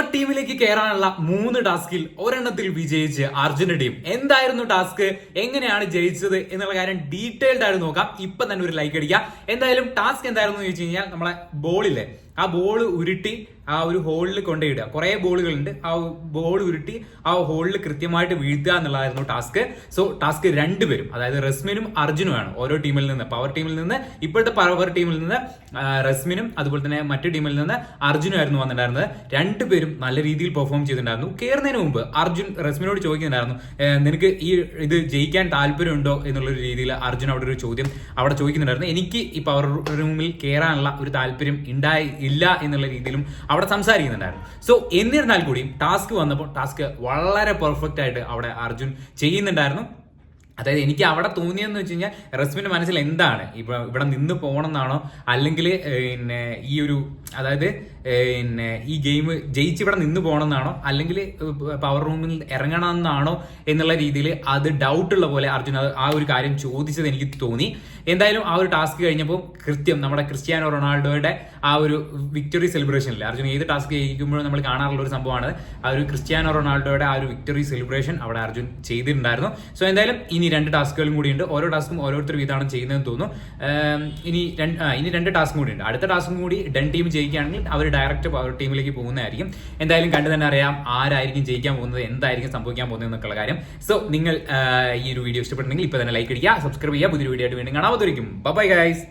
ടീമിലേക്ക് കയറാനുള്ള മൂന്ന് ടാസ്കിൽ ഒരെണ്ണത്തിൽ വിജയിച്ച് അർജുന ടീം എന്തായിരുന്നു ടാസ്ക്? എങ്ങനെയാണ് ജയിച്ചത് എന്നുള്ള കാര്യം ഡീറ്റെയിൽഡ് ആയിട്ട് നോക്കാം. ഇപ്പൊ തന്നെ ഒരു ലൈക്ക് അടിക്കുക. എന്തായാലും ടാസ്ക് എന്തായിരുന്നു ചോദിച്ചു കഴിഞ്ഞാൽ നമ്മളെ ബോളില്ലേ ആ ബോൾ ഉരുട്ടി ആ ഒരു ഹോളിൽ കൊണ്ടുപോയിടുക. കുറെ ബോളുകളുണ്ട്. ആ ബോൾ ഉരുട്ടി ആ ഹോളിൽ കൃത്യമായിട്ട് വീഴ്ത്തുക എന്നുള്ളതായിരുന്നു ടാസ്ക് സോ ടാസ്ക് രണ്ടുപേരും അതായത് റസ്മിനും അർജുനുമാണ് ഓരോ ടീമിൽ നിന്ന്. പവർ ടീമിൽ നിന്ന് ഇപ്പോഴത്തെ പവർ ടീമിൽ നിന്ന് റസ്മിനും അതുപോലെ തന്നെ മറ്റു ടീമിൽ നിന്ന് അർജുനും ആയിരുന്നു വന്നിട്ടുണ്ടായിരുന്നത്. രണ്ടുപേരും നല്ല രീതിയിൽ പെർഫോം ചെയ്തിട്ടുണ്ടായിരുന്നു. കയറുന്നതിന് മുമ്പ് അർജുൻ റസ്മിനോട് ചോദിക്കുന്നുണ്ടായിരുന്നു നിനക്ക് ഈ ഇത് ജയിക്കാൻ താല്പര്യമുണ്ടോ? എന്നുള്ളൊരു രീതിയിൽ അർജുൻ അവിടെ ഒരു ചോദ്യം അവിടെ ചോദിക്കുന്നുണ്ടായിരുന്നു. എനിക്ക് ഈ പവർ റൂമിൽ കയറാനുള്ള ഒരു താല്പര്യം ഉണ്ടായി ഇല്ല എന്നുള്ള രീതിയിലും അവിടെ സംസാരിക്കുന്നുണ്ടായിരുന്നു. സോ എന്നിരുന്നാൽ കൂടിയും ടാസ്ക് വന്നപ്പോൾ ടാസ്ക് വളരെ പെർഫെക്റ്റ് ആയിട്ട് അവിടെ അർജുൻ ചെയ്യുന്നുണ്ടായിരുന്നു. അതായത് എനിക്ക് അവിടെ തോന്നിയെന്ന് വെച്ച് കഴിഞ്ഞാൽ റസ്മിന്റെ മനസ്സിൽ എന്താണ്? ഇപ്പൊ ഇവിടെ നിന്ന് പോകണമെന്നാണോ? അല്ലെങ്കിൽ പിന്നെ ഈ ഒരു അതായത് പിന്നെ ഈ ഗെയിം ജയിച്ച് ഇവിടെ നിന്ന് പോകണമെന്നാണോ അല്ലെങ്കിൽ പവർ റൂമിൽ ഇറങ്ങണമെന്നാണോ എന്നുള്ള രീതിയിൽ അത് ഡൗട്ട് ഉള്ള പോലെ അർജുൻ ആ ഒരു കാര്യം ചോദിച്ചത് എനിക്ക് തോന്നി. എന്തായാലും ആ ഒരു ടാസ്ക് കഴിഞ്ഞപ്പോൾ കൃത്യം നമ്മുടെ ക്രിസ്ത്യാനോ റൊണാൾഡോയുടെ ആ ഒരു വിക്ടറി സെലിബ്രേഷൻ സെലിബ്രേഷനിൽ അർജുൻ ഏത് ടാസ്ക് ജയിക്കുമ്പോഴും നമ്മൾ കാണാറുള്ള ഒരു സംഭവമാണ്. ആ ഒരു ക്രിസ്ത്യാനോ റൊണാൾഡോയുടെ ആ ഒരു വിക്ടറി സെലിബ്രേഷൻ അവിടെ അർജുൻ ചെയ്തിട്ടുണ്ടായിരുന്നു. സോ എന്തായാലും ഇനി രണ്ട് ടാസ്കുകളും കൂടിയുണ്ട് ഓരോ ടാസ്കും ഓരോരുത്തർ വീതമാണ് ചെയ്യുന്നതെന്ന് തോന്നുന്നു. ഇനി രണ്ട് ഇനി രണ്ട് ടാസ്കും കൂടിയുണ്ട് അടുത്ത ടാസ്കും കൂടി ഡൺ ടീം ജയിക്കുകയാണെങ്കിൽ അവർ ഡയറക്റ്റ് പവർ ടീമിലേക്ക് പോകുന്നതായിരിക്കും. എന്തായാലും കണ്ടു തന്നെ അറിയാം ആരായിരിക്കും ജയിക്കാൻ പോകുന്നത് എന്തായിരിക്കും സംഭവിക്കാൻ പോകുന്നത് എന്നൊക്കെയുള്ള കാര്യം. സോ നിങ്ങൾ ഈ ഒരു വീഡിയോ ഇഷ്ടപ്പെട്ടുണ്ടെങ്കിൽ ഇപ്പോൾ തന്നെ ലൈക്ക് അടിക്കുക സബ്സ്ക്രൈബ് ചെയ്യുക. പുതിയൊരു വീഡിയോ ആയിട്ട് വീണ്ടും കാണാൻ ബൈ ഗൈസ്